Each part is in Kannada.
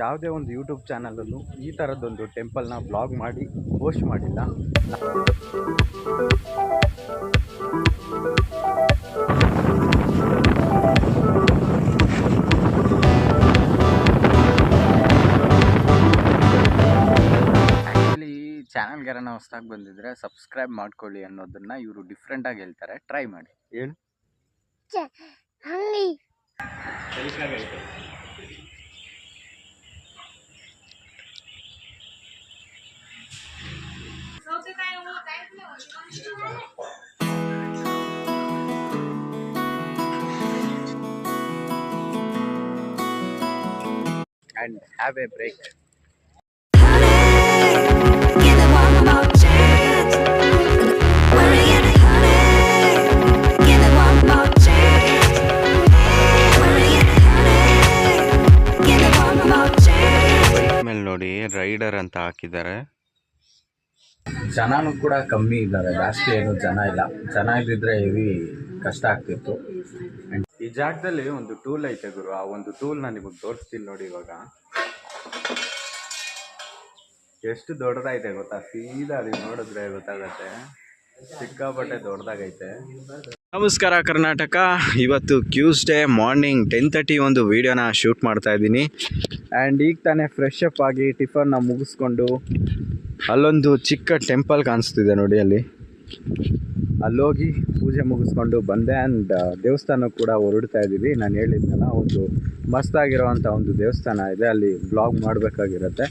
ಯಾವುದೇ ಒಂದು ಯೂಟ್ಯೂಬ್ ಚಾನಲಲ್ಲೂ ಈ ಥರದ್ದೊಂದು ಟೆಂಪಲ್ನ ಬ್ಲಾಗ್ ಮಾಡಿ ಪೋಸ್ಟ್ ಮಾಡಿಲ್ಲ. ಆ್ಯಕ್ಚುಲಿ ಈ ಚಾನಲ್ಗೆ ಯಾರನ್ನ ಹೊಸ್ದಾಗಿ ಬಂದಿದ್ರೆ ಸಬ್ಸ್ಕ್ರೈಬ್ ಮಾಡ್ಕೊಳ್ಳಿ ಅನ್ನೋದನ್ನ ಇವರು ಡಿಫ್ರೆಂಟಾಗಿ ಹೇಳ್ತಾರೆ. ಟ್ರೈ ಮಾಡಿ. ಹೇಳು one ಹ್ಯಾವ್ ಎ ಬೈಕ್ ಮೇಲೆ ನೋಡಿ ರೈಡರ್ ಅಂತ ಹಾಕಿದ್ದಾರೆ. ಜನನೂ ಕೂಡ ಕಮ್ಮಿ ಇದ್ದಾರೆ. ಜಾಸ್ತಿ ಏನು ಜನ ಇಲ್ಲ. ಜನ ಇದ್ದಿದ್ರೆ ಹೆವಿ ಕಷ್ಟ ಆಗ್ತಿತ್ತು. ಈ ಜಾಗದಲ್ಲಿ ಒಂದು ಟೂಲ್ ಐತೆ ಗುರು. ಆ ಒಂದು ಟೂಲ್ ನಾನು ನಿಮಗೆ ತೋರಿಸ್ತೀನಿ ನೋಡಿ ಇವಾಗ. ಎಷ್ಟು ದೊಡ್ಡದಾಯ್ತೆ ಗೊತ್ತಾ? ಸೀದಾ ಅಲ್ಲಿ ನೋಡಿದ್ರೆ ಗೊತ್ತಾಗತ್ತೆ. ಸಿಕ್ಕಾಪಟ್ಟೆ ದೊಡ್ಡದಾಗೈತೆ. ನಮಸ್ಕಾರ ಕರ್ನಾಟಕ. ಇವತ್ತು ಟ್ಯೂಸ್ಡೇ ಮಾರ್ನಿಂಗ್ ಟೆನ್ ತರ್ಟಿ ಒಂದು ವೀಡಿಯೋನ ಶೂಟ್ ಮಾಡ್ತಾ ಇದ್ದೀನಿ. ಆ್ಯಂಡ್ ಈಗ ತಾನೇ ಫ್ರೆಶ್ ಅಪ್ ಆಗಿ ಟಿಫನ್ನ ಮುಗಿಸ್ಕೊಂಡು ಅಲ್ಲೊಂದು ಚಿಕ್ಕ ಟೆಂಪಲ್ ಕಾಣಿಸ್ತಿದೆ ನೋಡಿ ಅಲ್ಲಿ. ಅಲ್ಲೋಗಿ ಪೂಜೆ ಮುಗಿಸ್ಕೊಂಡು ಬಂದೆ ಆ್ಯಂಡ್ ದೇವಸ್ಥಾನಕ್ಕೆ ಕೂಡ ಹೊರಡ್ತಾ ಇದ್ದೀವಿ. ನಾನು ಹೇಳಿದ್ನಲ್ಲ, ಒಂದು ಮಸ್ತಾಗಿರೋವಂಥ ಒಂದು ದೇವಸ್ಥಾನ ಇದೆ. ಅಲ್ಲಿ ಬ್ಲಾಗ್ ಮಾಡಬೇಕಾಗಿರುತ್ತೆ.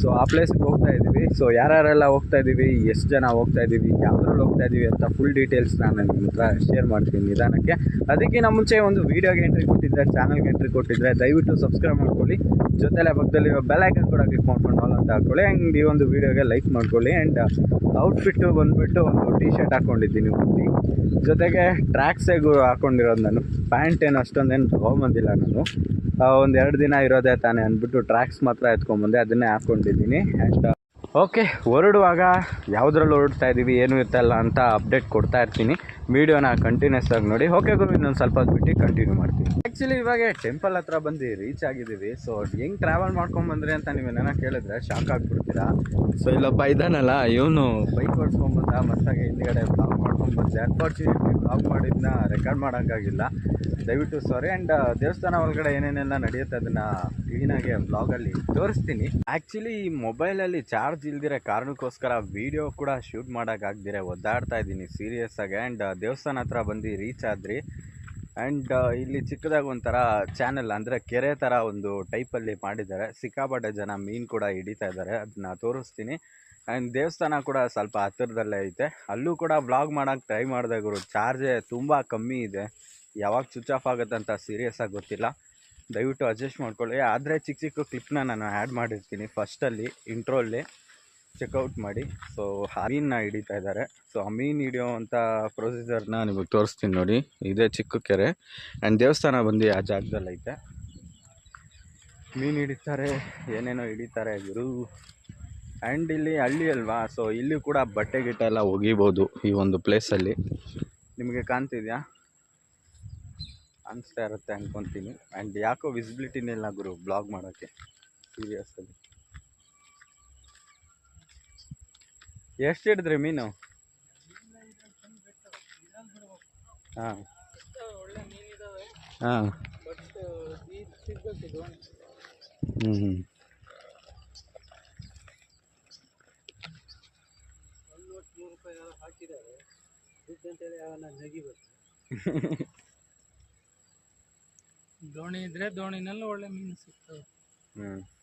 ಸೊ ಆ ಪ್ಲೇಸ್ಗೆ ಹೋಗ್ತಾ ಇದ್ದೀವಿ. ಸೊ ಯಾರ್ಯಾರೆಲ್ಲ ಹೋಗ್ತಾ ಇದ್ದೀವಿ, ಎಷ್ಟು ಜನ ಹೋಗ್ತಾ ಇದ್ದೀವಿ ಯಾವ್ದ್ರಲ್ಲಿ ಹೋಗ್ತಾ ಇದ್ದೀವಿ ಅಂತ ಫುಲ್ ಡೀಟೇಲ್ಸ್ ನಾನು ನಿಮ್ಮ ಹತ್ರ ಶೇರ್ ಮಾಡ್ತೀನಿ ನಿಧಾನಕ್ಕೆ. ಅದಕ್ಕಿಂತ ಮುಂಚೆ ಒಂದು ವೀಡಿಯೋಗೆ ಎಂಟ್ರಿ ಕೊಟ್ಟಿದ್ದರೆ ಚಾನಲ್ಗೆ ಎಂಟ್ರಿ ಕೊಟ್ಟಿದ್ದರೆ ದಯವಿಟ್ಟು ಸಬ್ಸ್ಕ್ರೈಬ್ ಮಾಡ್ಕೊಳ್ಳಿ. ಜೊತೆಲೆ ಪಕ್ಕದಲ್ಲಿ ಬೆಲ್ ಐಕನ್ ಕೂಡ ಕ್ಲಿಕ್ ಮಾಡ್ಕೊಂಡು ಆಲ್ ಅಂತ ಹಾಕೊಳ್ಳಿ. ಆ್ಯಂಡ್ ಈ ಒಂದು ವೀಡಿಯೋಗೆ ಲೈಕ್ ಮಾಡ್ಕೊಳ್ಳಿ. ಆ್ಯಂಡ್ ಔಟ್ಫಿಟ್ಟು ಬಂದುಬಿಟ್ಟು ಒಂದು ಟಿ ಶರ್ಟ್ ಹಾಕ್ಕೊಂಡಿದ್ದೀನಿ ಹುಟ್ಟಿ ಜೊತೆಗೆ ಟ್ರ್ಯಾಕ್ಸೇ ಹಾಕ್ಕೊಂಡಿರೋದು ನಾನು. ಪ್ಯಾಂಟ್ ಏನು ಅಷ್ಟೊಂದೇನು ತೊಗೊಂಬಂದಿಲ್ಲ ನಾನು. ಒಂದು ಎರಡು ದಿನ ಇರೋದೇ ತಾನೇ ಅಂದ್ಬಿಟ್ಟು ಟ್ರ್ಯಾಕ್ಸ್ ಮಾತ್ರ ಎತ್ಕೊಂಬಂದೆ ಅದನ್ನೇ ಹಾಕ್ಕೊಂಡಿದ್ದೀನಿ ಆ್ಯಂಡ್ ಓಕೆ, ಹೊರಡುವಾಗ ಯಾವುದ್ರಲ್ಲಿ ಹೊರಡ್ತಾ ಇದ್ದೀವಿ ಏನು ಇರ್ತಲ್ಲ ಅಂತ ಅಪ್ಡೇಟ್ ಕೊಡ್ತಾ ಇರ್ತೀನಿ. ವೀಡಿಯೋನ ಕಂಟಿನ್ಯೂಸ್ ಆಗಿ ನೋಡಿ. ಓಕೆ ಗುರು, ಇನ್ನೊಂದು ಸ್ವಲ್ಪ ಬಿಟ್ಟು ಕಂಟಿನ್ಯೂ ಮಾಡ್ತೀನಿ. ಆ್ಯಕ್ಚುಲಿ ಇವಾಗ ಟೆಂಪಲ್ ಹತ್ರ ಬಂದು ರೀಚ್ ಆಗಿದ್ದೀವಿ. ಸೊ ಹೆಂಗೆ ಟ್ರಾವೆಲ್ ಮಾಡ್ಕೊಂಡು ಬಂದ್ರಿ ಅಂತ ನೀವು ಏನಾರ ಕೇಳಿದ್ರೆ ಶಾಕ್ ಆಗ್ಬಿಡ್ತೀರಾ? ಸೊ ಇಲ್ಲಪ್ಪ ಇದ್ದಾನಲ್ಲ ಇವನು ಬೈಕ್ ಓಡಿಸ್ಕೊಂಬಂದ ಮಸ್ತಾಗಿ ಹಿಂದ್ಗಡೆ ಬ್ಲಾಗ್ ಮಾಡ್ಕೊಂಡು ಬಂದೆ. ಅನ್ಫಾರ್ಚುನೇಟ್ಲಿ ಬ್ಲಾಗ್ ಮಾಡಿದ್ನ ರೆಕಾರ್ಡ್ ಮಾಡೋಕ್ಕಾಗಿಲ್ಲ ದಯವಿಟ್ಟು ಸಾರಿ ಆ್ಯಂಡ್ ದೇವಸ್ಥಾನ ಒಳಗಡೆ ಏನೇನೆಲ್ಲ ನಡೆಯುತ್ತೆ ಅದನ್ನ ಕ್ಲೀನಾಗಿ ಬ್ಲಾಗಲ್ಲಿ ತೋರಿಸ್ತೀನಿ. ಆ್ಯಕ್ಚುಲಿ ಈ ಮೊಬೈಲಲ್ಲಿ ಚಾರ್ಜ್ ಇಲ್ದಿರೋ ಕಾರಣಕ್ಕೋಸ್ಕರ ವಿಡಿಯೋ ಕೂಡ ಶೂಟ್ ಮಾಡೋಕ್ಕಾಗ್ದಿರೆ ಒದ್ದಾಡ್ತಾ ಇದ್ದೀನಿ ಸೀರಿಯಸ್ ಆಗಿ. ಆ್ಯಂಡ್ ದೇವಸ್ಥಾನ ಹತ್ರ ಬಂದು ರೀಚ್ ಆದ್ರಿ. ಆ್ಯಂಡ್ ಇಲ್ಲಿ ಚಿಕ್ಕದಾಗಿ ಒಂಥರ ಚಾನೆಲ್ ಅಂದರೆ ಕೆರೆ ಥರ ಒಂದು ಟೈಪಲ್ಲಿ ಮಾಡಿದ್ದಾರೆ. ಸಿಕ್ಕಾಪಟ್ಟೆ ಜನ ಮೀನು ಕೂಡ ಹಿಡಿತಾ ಇದ್ದಾರೆ. ಅದನ್ನ ತೋರಿಸ್ತೀನಿ. ಆ್ಯಂಡ್ ದೇವಸ್ಥಾನ ಕೂಡ ಸ್ವಲ್ಪ ಹತ್ತಿರದಲ್ಲೇ ಐತೆ. ಅಲ್ಲೂ ಕೂಡ ವ್ಲಾಗ್ ಮಾಡೋಕ್ಕೆ ಟ್ರೈ ಮಾಡಿದೆ ಗುರು. ಚಾರ್ಜೇ ತುಂಬ ಕಮ್ಮಿ ಇದೆ. ಯಾವಾಗ ಸ್ವಿಚ್ ಆಫ್ ಆಗುತ್ತೆ ಅಂತ ಸೀರಿಯಸ್ ಆಗಿ ಗೊತ್ತಿಲ್ಲ. ದಯವಿಟ್ಟು ಅಡ್ಜಸ್ಟ್ ಮಾಡ್ಕೊಳ್ಳಿ. ಆದರೆ ಚಿಕ್ಕ ಚಿಕ್ಕ ಕ್ಲಿಪ್ನ ನಾನು ಆ್ಯಡ್ ಮಾಡಿರ್ತೀನಿ ಫಸ್ಟಲ್ಲಿ ಇಂಟ್ರೋಲ್ಲಿ ಚೆಕ್ಔಟ್ ಮಾಡಿ. ಸೊ ಆ ಹಿಡಿತಾ ಇದ್ದಾರೆ. ಸೊ ಆ ಮೀನು ಹಿಡಿಯೋವಂಥ ಪ್ರೊಸೀಜರ್ನ ನಿಮಗೆ ತೋರಿಸ್ತೀನಿ ನೋಡಿ. ಇದೇ ಚಿಕ್ಕ ಕೆರೆ. ಆ್ಯಂಡ್ ದೇವಸ್ಥಾನ ಬಂದು ಆ ಜಾಗದಲ್ಲೈತೆ ಮೀನು ಹಿಡಿತಾರೆ, ಏನೇನೋ ಹಿಡಿತಾರೆ ಗುರು. ಆ್ಯಂಡ್ ಇಲ್ಲಿ ಹಳ್ಳಿ ಅಲ್ವಾ? ಸೊ ಇಲ್ಲಿ ಕೂಡ ಬಟ್ಟೆ ಗಿಟ್ಟೆ ಎಲ್ಲ ಒಗಿಬೋದು ಈ ಒಂದು ಪ್ಲೇಸಲ್ಲಿ ನಿಮಗೆ ಕಾಣ್ತಿದ್ಯಾ? ಅನಿಸ್ತಾ ಇರುತ್ತೆ ಅಂದ್ಕೊತೀನಿ ಆ್ಯಂಡ್ ಯಾಕೋ ವಿಸಿಬಿಲಿಟಿನೇ ಇಲ್ಲ ಗುರು ಬ್ಲಾಗ್ ಮಾಡೋಕ್ಕೆ. ಸೀರಿಯಸ್ಸಲ್ಲಿ ಎಷ್ಟು ಹಿಡಿದ್ರಿ ಮೀನು? ಹಾಂ. ಹಾಂ. ಹ್ಞೂ ಹ್ಞೂ ದೋಣಿ ಇದ್ರೆ ದೋಣಿನಲ್ಲಿ ಒಳ್ಳೆ ಮೀನು ಸಿಗ್ತವೆ. ಹ್ಞೂ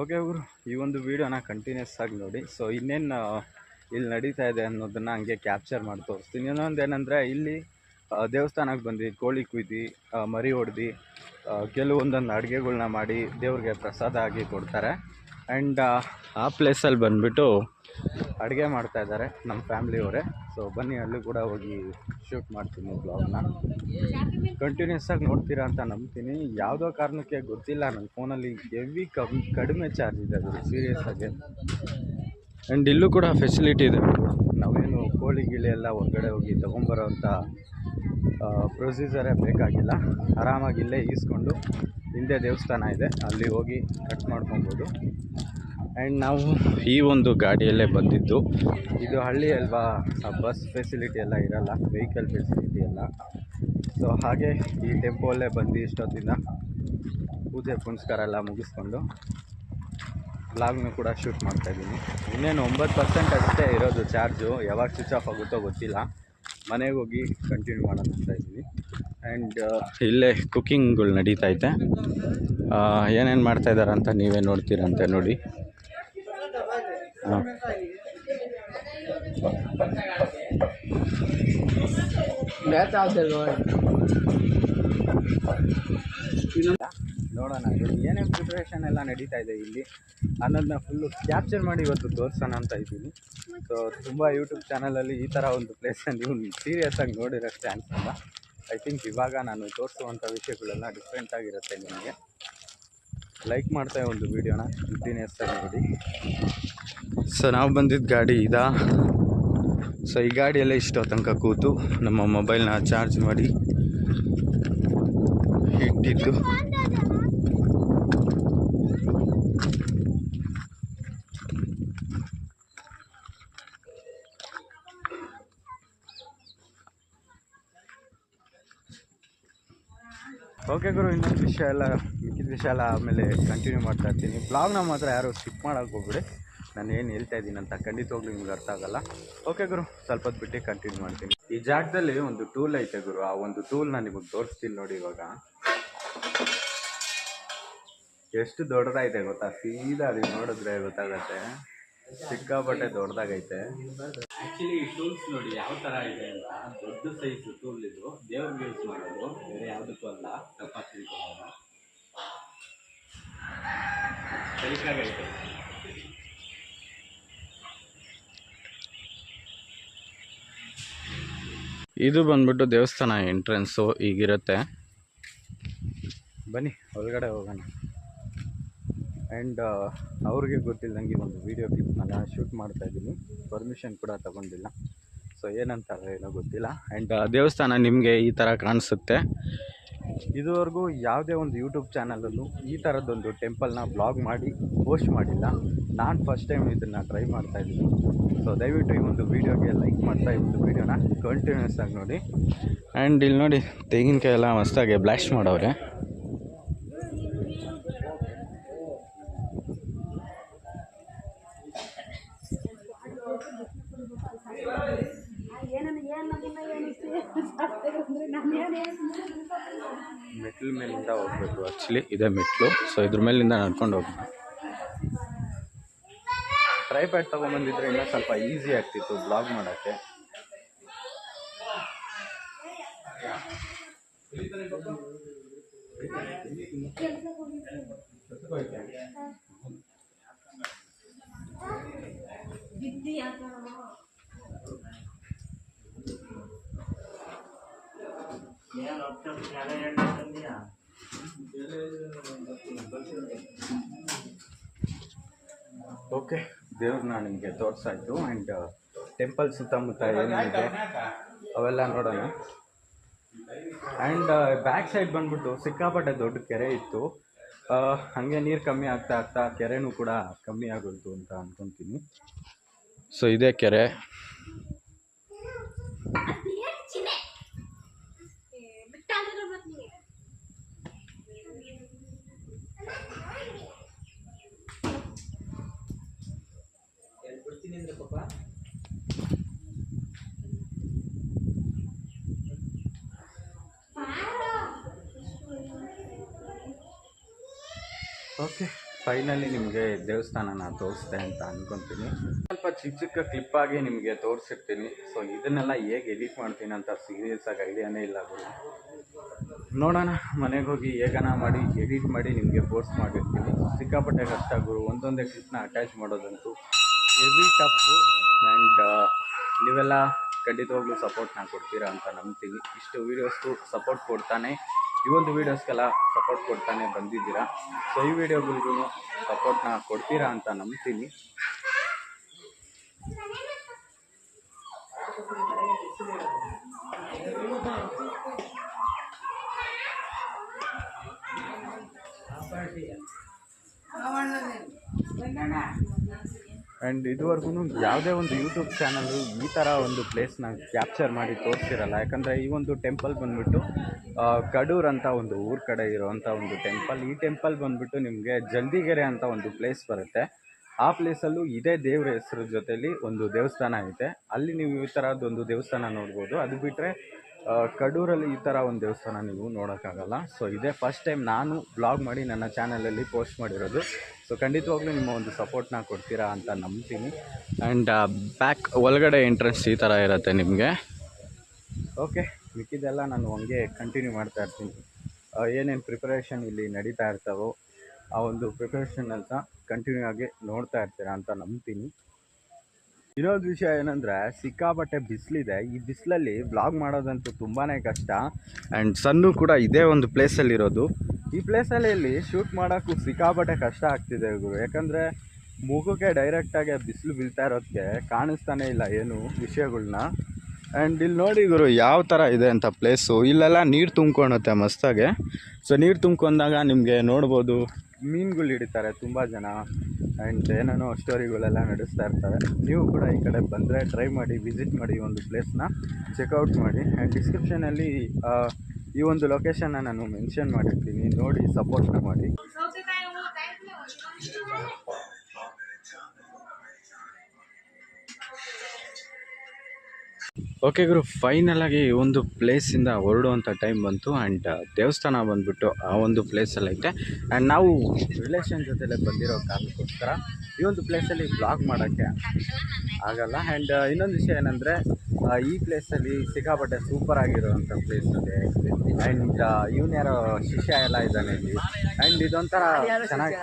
ಓಕೆ ಗುರು. ಈ ಒಂದು ವೀಡಿಯೋನ ಕಂಟಿನ್ಯೂಸ್ ಆಗಿ ನೋಡಿ. ಸೊ ಇನ್ನೇನು ಇಲ್ಲಿ ನಡೀತಾ ಇದೆ ಅನ್ನೋದನ್ನು ಹಂಗೆ ಕ್ಯಾಪ್ಚರ್ ಮಾಡಿ ತೋರಿಸ್ತೀನಿ. ಇನ್ನೊಂದು ಏನಂದರೆ, ಇಲ್ಲಿ ದೇವಸ್ಥಾನಕ್ಕೆ ಬಂದು ಕೋಳಿ ಕುಯ್ದು ಮರಿ ಹೊಡೆದು ಕೆಲವೊಂದೊಂದು ಅಡುಗೆಗಳನ್ನ ಮಾಡಿ ದೇವ್ರಿಗೆ ಪ್ರಸಾದ ಆಗಿ ಕೊಡ್ತಾರೆ. ಆ್ಯಂಡ್ ಆ ಪ್ಲೇಸಲ್ಲಿ ಬಂದುಬಿಟ್ಟು ಅಡುಗೆ ಮಾಡ್ತಾ ಇದ್ದಾರೆ ನಮ್ಮ ಫ್ಯಾಮ್ಲಿಯವರೇ ಸೊ ಬನ್ನಿ, ಅಲ್ಲೂ ಕೂಡ ಹೋಗಿ ಶೂಟ್ ಮಾಡ್ತೀನಿ ಬ್ಲಾಗ್ನ ಕಂಟಿನ್ಯೂಸ್ ಆಗಿ ನೋಡ್ತೀರಾ ಅಂತ ನಂಬ್ತೀನಿ. ಯಾವುದೋ ಕಾರಣಕ್ಕೆ ಗೊತ್ತಿಲ್ಲ ನನ್ನ ಫೋನಲ್ಲಿ ಹೆವಿ ಕಮ್, ಕಡಿಮೆ ಚಾರ್ಜ್ ಇದೆ ಅದು ಸೀರಿಯಸ್ ಆಗಿ. ಆ್ಯಂಡ್ ಇಲ್ಲೂ ಕೂಡ ಫೆಸಿಲಿಟಿ ಇದೆ. ನಾವೇನು ಕೋಳಿ ಗಿಳಿ ಎಲ್ಲ ಹೊರಗಡೆ ಹೋಗಿ ತೊಗೊಂಬರೋವಂಥ ಪ್ರೊಸೀಜರೇ ಬೇಕಾಗಿಲ್ಲ. ಆರಾಮಾಗಿ ಇಲ್ಲೇ ಈಸ್ಕೊಂಡು ಹಿಂದೆ ದೇವಸ್ಥಾನ ಇದೆ, ಅಲ್ಲಿ ಹೋಗಿ ಕಟ್ ಮಾಡ್ಕೊಬೋದು. ಆ್ಯಂಡ್ ನಾವು ಈ ಒಂದು ಗಾಡಿಯಲ್ಲೇ ಬಂದಿದ್ದು. ಇದು ಹಳ್ಳಿ ಅಲ್ವಾ? ಬಸ್ ಫೆಸಿಲಿಟಿ ಎಲ್ಲ ಇರಲ್ಲ ವೆಹಿಕಲ್ ಫೆಸಿಲಿಟಿ ಎಲ್ಲ. ಸೊ ಹಾಗೆ ಈ ಟೆಂಪೋಲ್ಲೇ ಬಂದು ಇಷ್ಟೊತ್ತಿನ ಪೂಜೆ ಪುನಸ್ಕಾರ ಎಲ್ಲ ಮುಗಿಸ್ಕೊಂಡು ಬ್ಲಾಗ್ನು ಕೂಡ ಶೂಟ್ ಮಾಡ್ತಾಯಿದ್ದೀನಿ ಇನ್ನೇನು ಒಂಬತ್ತು ಪರ್ಸೆಂಟ್ ಅಷ್ಟೇ ಇರೋದು ಚಾರ್ಜು ಯಾವಾಗ ಸ್ವಿಚ್ ಆಫ್ ಆಗುತ್ತೋ ಗೊತ್ತಿಲ್ಲ. ಮನೆಗೆ ಹೋಗಿ ಕಂಟಿನ್ಯೂ ಮಾಡೋಣ ಅಂತ ಇದ್ದೀನಿ. ಆ್ಯಂಡ್ ಇಲ್ಲೇ ಕುಕ್ಕಿಂಗ್ಗಳು ನಡೀತೈತೆ ಏನೇನು ಮಾಡ್ತಾಯಿದ್ದಾರೆ ಅಂತ ನೀವೇ ನೋಡ್ತೀರಂತೆ ನೋಡಿ. ನೋಡೋಣ ಇದು ಏನೇನು ಪ್ರಿಪ್ರೇಷನ್ ಎಲ್ಲ ನಡೀತಾ ಇದೆ ಇಲ್ಲಿ? ಅನ್ನೋದನ್ನ ಫುಲ್ಲು ಕ್ಯಾಪ್ಚರ್ ಮಾಡಿ ಇವತ್ತು ತೋರಿಸೋಣ ಅಂತ ಇದ್ದೀನಿ. ಸೊ ತುಂಬ ಯೂಟ್ಯೂಬ್ ಚಾನಲಲ್ಲಿ ಈ ಥರ ಒಂದು ಪ್ಲೇಸ್ ನೀವು ಸೀರಿಯಸ್ ಆಗಿ ಚಾನ್ಸ್ ಅನಿಸಲ್ಲ ಐ ಥಿಂಕ್ ಇವಾಗ ನಾನು ತೋರಿಸುವಂಥ ವಿಷಯಗಳೆಲ್ಲ ಡಿಫ್ರೆಂಟ್ ಆಗಿರುತ್ತೆ ನಿಮಗೆ. ಲೈಕ್ ಮಾಡ್ತಾ ಒಂದು ವೀಡಿಯೋನ ಕಂಟಿನ್ಯೂಸ್ ಆಗಿ ನೋಡಿ. ಸೊ ನಾವು ಬಂದಿದ್ದ ಗಾಡಿ ಇದಾ? ಸೊ ಈ ಗಾಡಿಯಲ್ಲೇ ಇಷ್ಟೋ ತನಕ ಕೂತು ನಮ್ಮ ಮೊಬೈಲ್ನ ಚಾರ್ಜ್ ಮಾಡಿ ಇಟ್ಟಿದ್ದು. ಓಕೆ ಗುರು, ಇನ್ನೊಂದು ವಿಷಯ ಎಲ್ಲ, ಮಿಕ್ಕಿದ ವಿಷಯ ಎಲ್ಲ ಆಮೇಲೆ ಕಂಟಿನ್ಯೂ ಮಾಡ್ತಾ ಇರ್ತೀನಿ. ಬ್ಲಾಗ್ನ ಮಾತ್ರ ಯಾರು ಸ್ಕಿಪ್ ಮಾಡೋಕೆ ಹೋಗ್ಬಿಡಿ. ನಾನು ಏನು ಹೇಳ್ತಾ ಇದ್ದೀನಿ ಅಂತ ಖಂಡಿತವಾಗ್ಲೂ ನಿಮ್ಗೆ ಅರ್ಥ ಆಗಲ್ಲ. ಓಕೆ ಗುರು, ಸ್ವಲ್ಪ ಹೊತ್ತು ಬಿಟ್ಟು ಕಂಟಿನ್ಯೂ ಮಾಡ್ತೀನಿ. ಈ ಜಾಗದಲ್ಲಿ ಒಂದು ಟೂಲ್ ಐತೆ ಗುರು, ಆ ಒಂದು ಟೂಲ್ ನಾನು ನಿಮಗೆ ತೋರಿಸ್ತೀನಿ ನೋಡಿ ಇವಾಗ. ಎಷ್ಟು ದೊಡ್ಡದಾಗಿದೆ ಗೊತ್ತಾ? ಸೀದಾ ಅದು ನೋಡಿದ್ರೆ ಗೊತ್ತಾಗತ್ತೆ. ಸಿಕ್ಕಾಪಟ್ಟೆ ದೊಡ್ಡದಾಗೈತೆ. ಆ್ಯಕ್ಚುಲಿ ಈ ಟೂಲ್ಸ್ ನೋಡಿ ಯಾವ ಥರ ಇದೆ ಅಂತ, ದೊಡ್ಡ ಸೈಜ್ ಟೂಲ್ ಇದು. ದೇವ್ರಿಗೆ ಯೂಸ್ ಮಾಡೋದು, ಬೇರೆ ಯಾವುದಕ್ಕೂ ಅಲ್ಲ. ತಪ್ಪಾಗಿ ತಿಳ್ಕೊಳ್ಳೋಣ ಇದು ಬಂದ್ಬಿಟ್ಟು ದೇವಸ್ಥಾನ ಎಂಟ್ರೆನ್ಸು ಈಗಿರುತ್ತೆ. ಬನ್ನಿ, ಒಳಗಡೆ ಹೋಗೋಣ. ಆ್ಯಂಡ್ ಅವ್ರಿಗೆ ಗೊತ್ತಿಲ್ಲದಂಗೆ ಒಂದು ವೀಡಿಯೋ ನಾನು ಶೂಟ್ ಮಾಡ್ತಾ ಇದ್ದೀನಿ. ಪರ್ಮಿಷನ್ ಕೂಡ ತಗೊಂಡಿಲ್ಲ. ಸೊ ಏನಂತಾರೆ ಏನೋ ಗೊತ್ತಿಲ್ಲ. ಆ್ಯಂಡ್ ದೇವಸ್ಥಾನ ನಿಮಗೆ ಈ ಥರ ಕಾಣಿಸುತ್ತೆ. ಇದುವರೆಗೂ ಯಾವುದೇ ಒಂದು ಯೂಟ್ಯೂಬ್ ಚಾನಲಲ್ಲೂ ಈ ಥರದ್ದೊಂದು ಟೆಂಪಲ್ನ ಬ್ಲಾಗ್ ಮಾಡಿ ಪೋಸ್ಟ್ ಮಾಡಿಲ್ಲ. ನಾನು ಫಸ್ಟ್ ಟೈಮ್ ಇದನ್ನು ಟ್ರೈ ಮಾಡ್ತಾ ಇದ್ದೀನಿ. ಸೊ ದಯವಿಟ್ಟು ಈ ಒಂದು ವೀಡಿಯೋಗೆ ಲೈಕ್ ಮಾಡ್ತಾ ಈ ಒಂದು ವೀಡಿಯೋನ ಕಂಟಿನ್ಯೂಸ್ ಆಗಿ ನೋಡಿ. ಆ್ಯಂಡ್ ಇಲ್ಲಿ ನೋಡಿ ತೆಂಗಿನಕಾಯಿ ಎಲ್ಲ ಮಸ್ತಾಗಿ ಬ್ಲ್ಯಾಶ್ ಮಾಡವ್ರೆ. ಮೆಟ್ಲು ಮೇಲಿಂದ ಹೋಗ್ಬೇಕು ಆ್ಯಕ್ಚುಲಿ ಇದೆ ಮೆಟ್ಲು. ಸೊ ಇದ್ರ ಮೇಲಿಂದ ನಡ್ಕೊಂಡು ಹೋಗ್ಬೇಕು. ಟ್ರೈ ಪ್ಯಾಡ್ ತೊಗೊಂಬಂದಿದ್ರೆ ಇನ್ನೂ ಸ್ವಲ್ಪ ಈಸಿ ಆಗ್ತಿತ್ತು ಬ್ಲಾಗ್ ಮಾಡೋಕ್ಕೆ. ಓಕೆ ದೇವ್ರನ್ನ ನಿಮಗೆ ತೋರಿಸಾಯಿತು ಆ್ಯಂಡ್ ಟೆಂಪಲ್ ಸುತ್ತಮುತ್ತ ಏನೇನಿದೆ ಅವೆಲ್ಲ ನೋಡೋಣ. ಆ್ಯಂಡ್ ಬ್ಯಾಕ್ ಸೈಡ್ ಬಂದ್ಬಿಟ್ಟು ಸಿಕ್ಕಾಪಟ್ಟೆ ದೊಡ್ಡ ಕೆರೆ ಇತ್ತು. ಹಾಗೆ ನೀರು ಕಮ್ಮಿ ಆಗ್ತಾ ಆಗ್ತಾ ಕೆರೆನೂ ಕೂಡ ಕಮ್ಮಿ ಆಗೋಯ್ತು ಅಂತ ಅಂದ್ಕೊತೀನಿ ಸೊ ಇದೇ ಕೆರೆ. ಓಕೆ. ಫೈನಲಿ ನಿಮಗೆ ದೇವಸ್ಥಾನನ ತೋರಿಸ್ದೆ ಅಂತ ಅಂದ್ಕೊತೀನಿ ಸ್ವಲ್ಪ ಚಿಕ್ಕ ಚಿಕ್ಕ ಕ್ಲಿಪ್ಪಾಗಿ ನಿಮಗೆ ತೋರಿಸಿರ್ತೀನಿ. ಸೊ ಇದನ್ನೆಲ್ಲ ಹೇಗೆ ಎಡಿಟ್ ಮಾಡ್ತೀನಿ ಅಂತ ಸೀರಿಯಸ್ ಆಗಿ ಐಡಿಯಾನೇ ಇಲ್ಲ ಗುರು. ನೋಡೋಣ, ಮನೆಗೆ ಹೋಗಿ ಹೇಗನ ಮಾಡಿ ಎಡಿಟ್ ಮಾಡಿ ನಿಮಗೆ ಪೋಸ್ಟ್ ಮಾಡಿರ್ತೀನಿ. ಸಿಕ್ಕಾಪಟ್ಟೆ ಕಷ್ಟ ಗುರು. ಒಂದೊಂದೇ ಕ್ಲಿಪ್ನ ಅಟ್ಯಾಚ್ ಮಾಡೋದಂತೂ ಎವಿ ಟಫು ಆ್ಯಂಡ್ ನೀವೆಲ್ಲ ಖಂಡಿತವಾಗ್ಲೂ ಸಪೋರ್ಟ್ನ ಕೊಡ್ತೀರಾ ಅಂತ ನಂಬ್ತೀವಿ ಇಷ್ಟು ವೀಡಿಯೋಸ್ಗೂ ಸಪೋರ್ಟ್ ಕೊಡ್ತಾನೆ. ಈ ಒಂದು ವೀಡಿಯೋಸ್ಗೆಲ್ಲ ಸಪೋರ್ಟ್ ಕೊಡ್ತಾನೆ ಬಂದಿದ್ದೀರಾ. ಸೊ ಈ ವಿಡಿಯೋಗಳಿಗೂ ಸಪೋರ್ಟ್ನ ಕೊಡ್ತೀರಾ ಅಂತ ನಂಬ್ತೀನಿ. ಆ್ಯಂಡ್ ಇದುವರೆಗೂ ಯಾವುದೇ ಒಂದು ಯೂಟ್ಯೂಬ್ ಚಾನಲ್ಲು ಈ ಥರ ಒಂದು ಪ್ಲೇಸ್ನ ಕ್ಯಾಪ್ಚರ್ ಮಾಡಿ ತೋರಿಸಿರಲ್ಲ. ಯಾಕಂದರೆ ಈ ಒಂದು ಟೆಂಪಲ್ ಬಂದುಬಿಟ್ಟು ಕಡೂರ್ ಅಂತ ಒಂದು ಊರ ಕಡೆ ಇರೋವಂಥ ಒಂದು ಟೆಂಪಲ್ ಈ ಟೆಂಪಲ್ ಬಂದುಬಿಟ್ಟು ನಿಮಗೆ ಜಲ್ದಿಗೆರೆ ಅಂತ ಒಂದು ಪ್ಲೇಸ್ ಬರುತ್ತೆ. ಆ ಪ್ಲೇಸಲ್ಲೂ ಇದೇ ದೇವ್ರ ಹೆಸರು ಜೊತೆಲಿ ಒಂದು ದೇವಸ್ಥಾನ ಐತೆ. ಅಲ್ಲಿ ನೀವು ಈ ಥರದ್ದೊಂದು ದೇವಸ್ಥಾನ ನೋಡ್ಬೋದು. ಅದು ಬಿಟ್ಟರೆ ಕಡೂರಲ್ಲಿ ಈ ಥರ ಒಂದು ದೇವಸ್ಥಾನ ನೀವು ನೋಡೋಕ್ಕಾಗಲ್ಲ. ಸೊ ಇದೇ ಫಸ್ಟ್ ಟೈಮ್ ನಾನು ಬ್ಲಾಗ್ ಮಾಡಿ ನನ್ನ ಚಾನಲಲ್ಲಿ ಪೋಸ್ಟ್ ಮಾಡಿರೋದು. ಸೊ ಖಂಡಿತವಾಗ್ಲೂ ನಿಮ್ಮ ಒಂದು ಸಪೋರ್ಟ್ನ ಕೊಡ್ತೀರಾ ಅಂತ ನಂಬ್ತೀನಿ. ಆ್ಯಂಡ್ ಬ್ಯಾಕ್ ಒಳಗಡೆ ಎಂಟ್ರೆನ್ಸ್ ಈ ಥರ ಇರುತ್ತೆ ನಿಮಗೆ. ಓಕೆ ಮಿಕ್ಕಿದೆಲ್ಲ ನಾನು ಹಂಗೆ ಕಂಟಿನ್ಯೂ ಮಾಡ್ತಾ ಇರ್ತೀನಿ. ಏನೇನು ಪ್ರಿಪರೇಷನ್ ಇಲ್ಲಿ ನಡೀತಾ ಇರ್ತಾವೋ ಆ ಒಂದು ಪ್ರಿಪರೇಷನ್ ಅಂತ ಕಂಟಿನ್ಯೂ ಆಗಿ ನೋಡ್ತಾ ಇರ್ತೀರಾ ಅಂತ ನಂಬ್ತೀನಿ. ಇನ್ನೊಂದು ವಿಷಯ ಏನಂದರೆ, ಸಿಕ್ಕಾಪಟ್ಟೆ ಬಿಸಿಲಿದೆ. ಈ ಬಿಸಿಲಲ್ಲಿ ಬ್ಲಾಗ್ ಮಾಡೋದಂತೂ ತುಂಬಾ ಕಷ್ಟ. ಆ್ಯಂಡ್ ಸನ್ನು ಕೂಡ ಇದೇ ಒಂದು ಪ್ಲೇಸಲ್ಲಿರೋದು ಈ ಪ್ಲೇಸಲ್ಲಿ ಇಲ್ಲಿ ಶೂಟ್ ಮಾಡೋಕ್ಕೂ ಸಿಕ್ಕಾಪಟ್ಟೆ ಕಷ್ಟ ಆಗ್ತಿದೆ ಗುರು. ಯಾಕಂದರೆ, ಮುಖಕ್ಕೆ ಡೈರೆಕ್ಟಾಗಿ ಬಿಸಿಲು ಬೀಳ್ತಾ ಇರೋದಕ್ಕೆ ಕಾಣಿಸ್ತಾನೆ ಇಲ್ಲ ಏನು ವಿಷಯಗಳನ್ನ ಆ್ಯಂಡ್ ಇಲ್ಲಿ ನೋಡಿ ಗುರು, ಯಾವ ಥರ ಇದೆ ಅಂತ ಪ್ಲೇಸು ಇಲ್ಲೆಲ್ಲ ನೀರು ತುಂಬ್ಕೊಳುತ್ತೆ ಮಸ್ತಾಗೆ. ಸೊ ನೀರು ತುಂಬ್ಕೊಂಡಾಗ ನಿಮಗೆ ನೋಡ್ಬೋದು, ಮೀನುಗಳು ಹಿಡಿತಾರೆ ತುಂಬ ಜನ. ಆ್ಯಂಡ್ ಏನೇನೋ ಸ್ಟೋರಿಗಳೆಲ್ಲ ನಡೆಸ್ತಾ ಇರ್ತಾರೆ ನೀವು ಕೂಡ ಈ ಕಡೆ ಬಂದರೆ ಟ್ರೈ ಮಾಡಿ ವಿಸಿಟ್ ಮಾಡಿ ಈ ಒಂದು ಪ್ಲೇಸ್ನ ಚೆಕ್ಔಟ್ ಮಾಡಿ. ಆ್ಯಂಡ್ ಡಿಸ್ಕ್ರಿಪ್ಷನಲ್ಲಿ ಈ ಒಂದು ಲೊಕೇಶನ್ನ ನಾನು ಮೆನ್ಷನ್ ಮಾಡಿರ್ತೀನಿ. ನೋಡಿ ಸಪೋರ್ಟ್ನ ಮಾಡಿ. ಓಕೆ ಗುರು ಫೈನಲಾಗಿ ಒಂದು ಪ್ಲೇಸಿಂದ ಹೊರಡುವಂಥ ಟೈಮ್ ಬಂತು ಆ್ಯಂಡ್ ದೇವಸ್ಥಾನ ಬಂದ್ಬಿಟ್ಟು ಆ ಒಂದು ಪ್ಲೇಸಲ್ಲೈತೆ ಆ್ಯಂಡ್ ನಾವು ರಿಲೇಷನ್ ಜೊತೆಲೇ ಬಂದಿರೋ ಕಾರಣಕ್ಕೋಸ್ಕರ ಈ ಒಂದು ಪ್ಲೇಸಲ್ಲಿ ಬ್ಲಾಗ್ ಮಾಡೋಕ್ಕೆ ಆಗಲ್ಲ. ಆ್ಯಂಡ್ ಇನ್ನೊಂದು ವಿಷಯ ಏನಂದರೆ ಈ ಪ್ಲೇಸಲ್ಲಿ ಸಿಕ್ಕಾಪಟ್ಟೆ ಸೂಪರ್ ಆಗಿರೋವಂಥ ಪ್ಲೇಸ್ ಇದೆ ಆ್ಯಂಡ್ ಇವನ್ ಯಾರೋ ಶಿಷ್ಯ ಎಲ್ಲ ಇದ್ದಾನೆ ಇಲ್ಲಿ. ಆ್ಯಂಡ್ ಇದೊಂಥರ ಚೆನ್ನಾಗಿ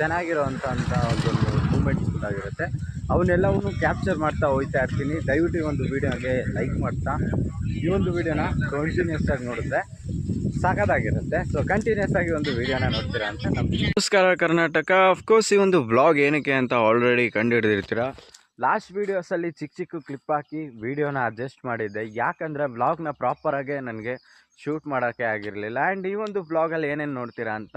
ಚೆನ್ನಾಗಿರೋವಂಥ ಒಂದು ಮೂಮೆಂಟ್ಸ್ ಆಗಿರುತ್ತೆ. ಅವನ್ನೆಲ್ಲವನ್ನು ಕ್ಯಾಪ್ಚರ್ ಮಾಡ್ತಾ ಹೋಗ್ತಾ ಇರ್ತೀನಿ. ದಯವಿಟ್ಟು ಈ ಒಂದು ವೀಡಿಯೋಗೆ ಲೈಕ್ ಮಾಡ್ತಾ. ಈ ಒಂದು ವೀಡಿಯೋನ ಕಂಟಿನ್ಯೂಸ್ ಆಗಿ ನೋಡಿದ್ರೆ ಸಾಕಾಗಿರುತ್ತೆ ಸೊ ಕಂಟಿನ್ಯೂಸ್ ಆಗಿ ಒಂದು ವೀಡಿಯೋನ ನೋಡ್ತೀರಾ ಅಂತ ನಮಸ್ಕಾರ ಕರ್ನಾಟಕ. ಅಫ್ಕೋರ್ಸ್ ಈ ಒಂದು ಬ್ಲಾಗ್ ಏನಕ್ಕೆ ಅಂತ ಆಲ್ರೆಡಿ ಕಂಡುಹಿಡಿದಿರ್ತೀರ ಲಾಸ್ಟ್ ವೀಡಿಯೋಸಲ್ಲಿ ಚಿಕ್ಕ ಚಿಕ್ಕ ಕ್ಲಿಪ್ ಹಾಕಿ ವೀಡಿಯೋನ ಅಡ್ಜಸ್ಟ್ ಮಾಡಿದ್ದೆ. ಯಾಕಂದರೆ ವ್ಲಾಗ್ನ ಪ್ರಾಪರಾಗೆ ನನಗೆ ಶೂಟ್ ಮಾಡೋಕ್ಕೆ ಆಗಿರಲಿಲ್ಲ. ಆ್ಯಂಡ್ ಈ ಒಂದು ವ್ಲಾಗಲ್ಲಿ ಏನೇನು ನೋಡ್ತೀರಾ ಅಂತ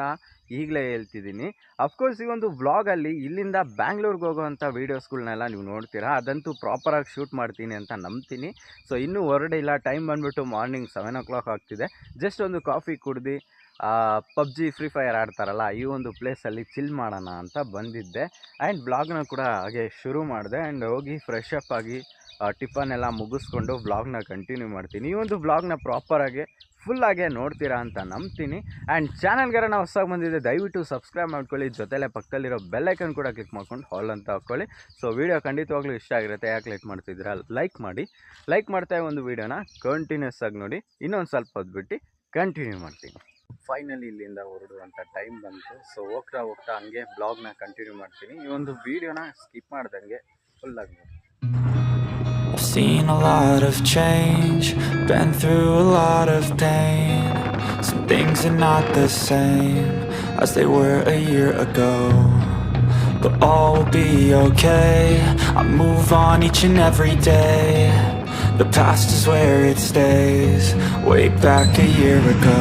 ಈಗಲೇ ಹೇಳ್ತಿದ್ದೀನಿ. ಅಫ್ಕೋರ್ಸ್ ಈ ಒಂದು ವ್ಲಾಗಲ್ಲಿ ಇಲ್ಲಿಂದ ಬ್ಯಾಂಗ್ಳೂರ್ಗೆ ಹೋಗುವಂಥ ವೀಡಿಯೋಸ್ಗಳನ್ನೆಲ್ಲ ನೀವು ನೋಡ್ತೀರಾ. ಅದಂತೂ ಪ್ರಾಪರಾಗಿ ಶೂಟ್ ಮಾಡ್ತೀನಿ ಅಂತ ನಂಬ್ತೀನಿ. ಸೊ ಇನ್ನೂ ಹೊರಡೆ ಇಲ್ಲ ಟೈಮ್ ಬಂದುಬಿಟ್ಟು ಮಾರ್ನಿಂಗ್ ಸೆವೆನ್ ಓ ಕ್ಲಾಕ್ ಆಗ್ತಿದೆ. ಜಸ್ಟ್ ಒಂದು ಕಾಫಿ ಕುಡ್ದು ಪಬ್ಜಿ, ಫ್ರೀ ಫೈರ್ ಆಡ್ತಾರಲ್ಲ, ಈ ಒಂದು ಪ್ಲೇಸಲ್ಲಿ ಚಿಲ್ ಮಾಡೋಣ ಅಂತ ಬಂದಿದ್ದೆ. ಆ್ಯಂಡ್ ಬ್ಲಾಗ್ನ ಕೂಡ ಹಾಗೆ ಶುರು ಮಾಡಿದೆ. ಆ್ಯಂಡ್ ಹೋಗಿ ಫ್ರೆಶ್ ಅಪ್ ಆಗಿ ಟಿಫನ್ ಎಲ್ಲ ಮುಗಿಸ್ಕೊಂಡು ಬ್ಲಾಗ್ನ ಕಂಟಿನ್ಯೂ ಮಾಡ್ತೀನಿ. ಈ ಒಂದು ಬ್ಲಾಗ್ನ ಪ್ರಾಪರಾಗಿ ಫುಲ್ಲಾಗೆ ನೋಡ್ತೀರಾ ಅಂತ ನಂಬ್ತೀನಿ. ಆ್ಯಂಡ್ ಚಾನಲ್ಗಾರ ನಾವು ಹೊಸಾಗಿ ಬಂದಿದೆ ದಯವಿಟ್ಟು ಸಬ್ಸ್ಕ್ರೈಬ್ ಮಾಡ್ಕೊಳ್ಳಿ. ಜೊತೆಲೆ ಪಕ್ಕದಲ್ಲಿರೋ ಬೆಲ್ಲೈಕನ್ ಕೂಡ ಕ್ಲಿಕ್ ಮಾಡ್ಕೊಂಡು ಹಾಲ್ ಅಂತ ಹಾಕ್ಕೊಳ್ಳಿ. ಸೊ ವೀಡಿಯೋ ಖಂಡಿತವಾಗ್ಲೂ ಇಷ್ಟ ಆಗಿರುತ್ತೆ. ಯಾಕೆ ಲೈಕ್ ಮಾಡ್ತಿದ್ದೀರಾ? ಲೈಕ್ ಮಾಡಿ. ಲೈಕ್ ಮಾಡ್ತಾ ಒಂದು ವೀಡಿಯೋನ ಕಂಟಿನ್ಯೂಸ್ ಆಗಿ ನೋಡಿ. ಇನ್ನೊಂದು ಸ್ವಲ್ಪ ಹೊದ್ಬಿಟ್ಟು ಬಿಟ್ಟು ಕಂಟಿನ್ಯೂ ಮಾಡ್ತೀನಿ. ಫೈನಲಿ ಇಲ್ಲಿಂದ ಹೊರಡುವಂಥ ಟೈಮ್ ಬಂತು ಸೊ ಹೋಗ್ತಾ ಹೋಗ್ತಾ ಹಂಗೆ ಬ್ಲಾಗ್ನ ಕಂಟಿನ್ಯೂ ಮಾಡ್ತೀನಿ ಈ ಒಂದು ವೀಡಿಯೋನ ಸ್ಕಿಪ್ ಮಾಡ್ದಂಗೆ ಫುಲ್ಲಾಗಿ ನೋಡಿ I've seen a lot of change, been through a lot of pain. Some things are not the same as they were a year ago. But all will be okay. I move on each and every day. The past is where it stays, way back a year ago.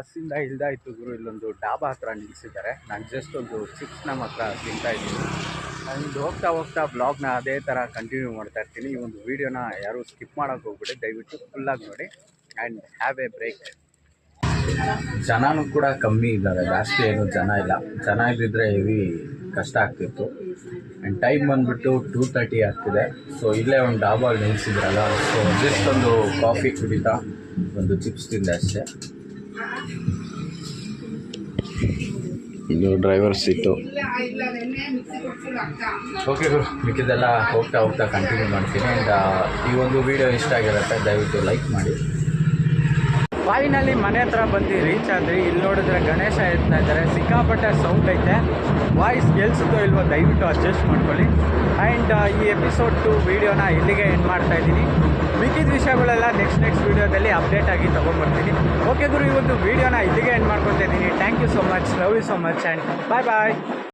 ಬಸ್ಸಿಂದ ಇಲ್ದಾಯ್ತು ಗುರು, ಇಲ್ಲೊಂದು ಡಾಬಾ ಹತ್ರ ನಿಲ್ಲಿಸಿದ್ದಾರೆ ನಾನು ಜಸ್ಟ್ ಒಂದು ಚಿಪ್ಸ್ ನಮ್ಮ ಹತ್ರ ತಿಂತಾ ಇದ್ದೀನಿ. ನಾನು ಹೋಗ್ತಾ ಹೋಗ್ತಾ ಬ್ಲಾಗ್ನ ಅದೇ ಥರ ಕಂಟಿನ್ಯೂ ಮಾಡ್ತಾ ಇರ್ತೀನಿ. ಈ ಒಂದು ವೀಡಿಯೋನ ಯಾರು ಸ್ಕಿಪ್ ಮಾಡೋಕೆ ಹೋಗ್ಬಿಡಿ. ದಯವಿಟ್ಟು ಫುಲ್ಲಾಗಿ ನೋಡಿ ಆ್ಯಂಡ್ ಹ್ಯಾವ್ ಎ ಬ್ರೇಕ್ ಜನನೂ ಕೂಡ ಕಮ್ಮಿ ಇದ್ದಾರೆ. ಜಾಸ್ತಿ ಏನು ಜನ ಇಲ್ಲ. ಜನ ಇದ್ದಿದ್ರೆ ಹೆವಿ ಕಷ್ಟ ಆಗ್ತಿತ್ತು. ಆ್ಯಂಡ್ ಟೈಮ್ ಬಂದುಬಿಟ್ಟು ಟೂ ತರ್ಟಿ ಆಗ್ತಿದೆ. ಸೊ ಇಲ್ಲೇ ಒಂದು ಡಾಬಾಲ್ ನಿಲ್ಲಿಸಿದ್ರಲ್ಲ ಸೊ ಜಸ್ಟ್ ಒಂದು ಕಾಫಿ ಕುಡಿತಾ ಒಂದು ಚಿಪ್ಸ್ ತಿಂದೆ ಅಷ್ಟೇ. ಇದು ಡ್ರೈವರ್ ಸೀಟು ಓಕೆ ಗುರು ಮಿಕ್ಕಿದ್ದೆಲ್ಲ ಹೋಗ್ತಾ ಹೋಗ್ತಾ ಕಂಟಿನ್ಯೂ ಮಾಡ್ತೀನಿ. ಆ್ಯಂಡ್ ಈ ಒಂದು ವಿಡಿಯೋ ಇಷ್ಟ ಆಗಿರುತ್ತೆ, ದಯವಿಟ್ಟು ಲೈಕ್ ಮಾಡಿ. ಫೈನಲಿ ಮನೆ ಹತ್ರ ಬಂದು ರೀಚ್ ಆದ್ರಿ. ಇಲ್ಲಿ ನೋಡಿದ್ರೆ ಗಣೇಶ ಎತ್ತಾ ಇದ್ದಾರೆ. ಸಿಕ್ಕಾಪಟ್ಟೆ ಸೌಂಡ್ ಐತೆ. ವಾಯ್ಸ್ ಗೆಲ್ಸುತ್ತೋ ಇಲ್ವೋ ದಯವಿಟ್ಟು ಅಡ್ಜಸ್ಟ್ ಮಾಡ್ಕೊಳ್ಳಿ. ಆ್ಯಂಡ್ ಈ ಎಪಿಸೋಡ್ ಟು ವೀಡಿಯೋನ ಇಲ್ಲಿಗೆ ಎಂಡ್ ಮಾಡ್ತಾ ಇದ್ದೀನಿ. ಮಿಕ್ಕಿದ ವಿಷಯಗಳೆಲ್ಲ ನೆಕ್ಸ್ಟ್ ನೆಕ್ಸ್ಟ್ ವೀಡಿಯೋದಲ್ಲಿ ಅಪ್ಡೇಟ್ ಆಗಿ ತೊಗೊಂಬರ್ತೀನಿ ಓಕೆ ಗುರು ಇವತ್ತು ವೀಡಿಯೋನ ಇಲ್ಲಿಗೆ ಎಂಡ್ ಮಾಡ್ಕೊತಾ ಇದ್ದೀನಿ. Thank you so much love you so much and bye bye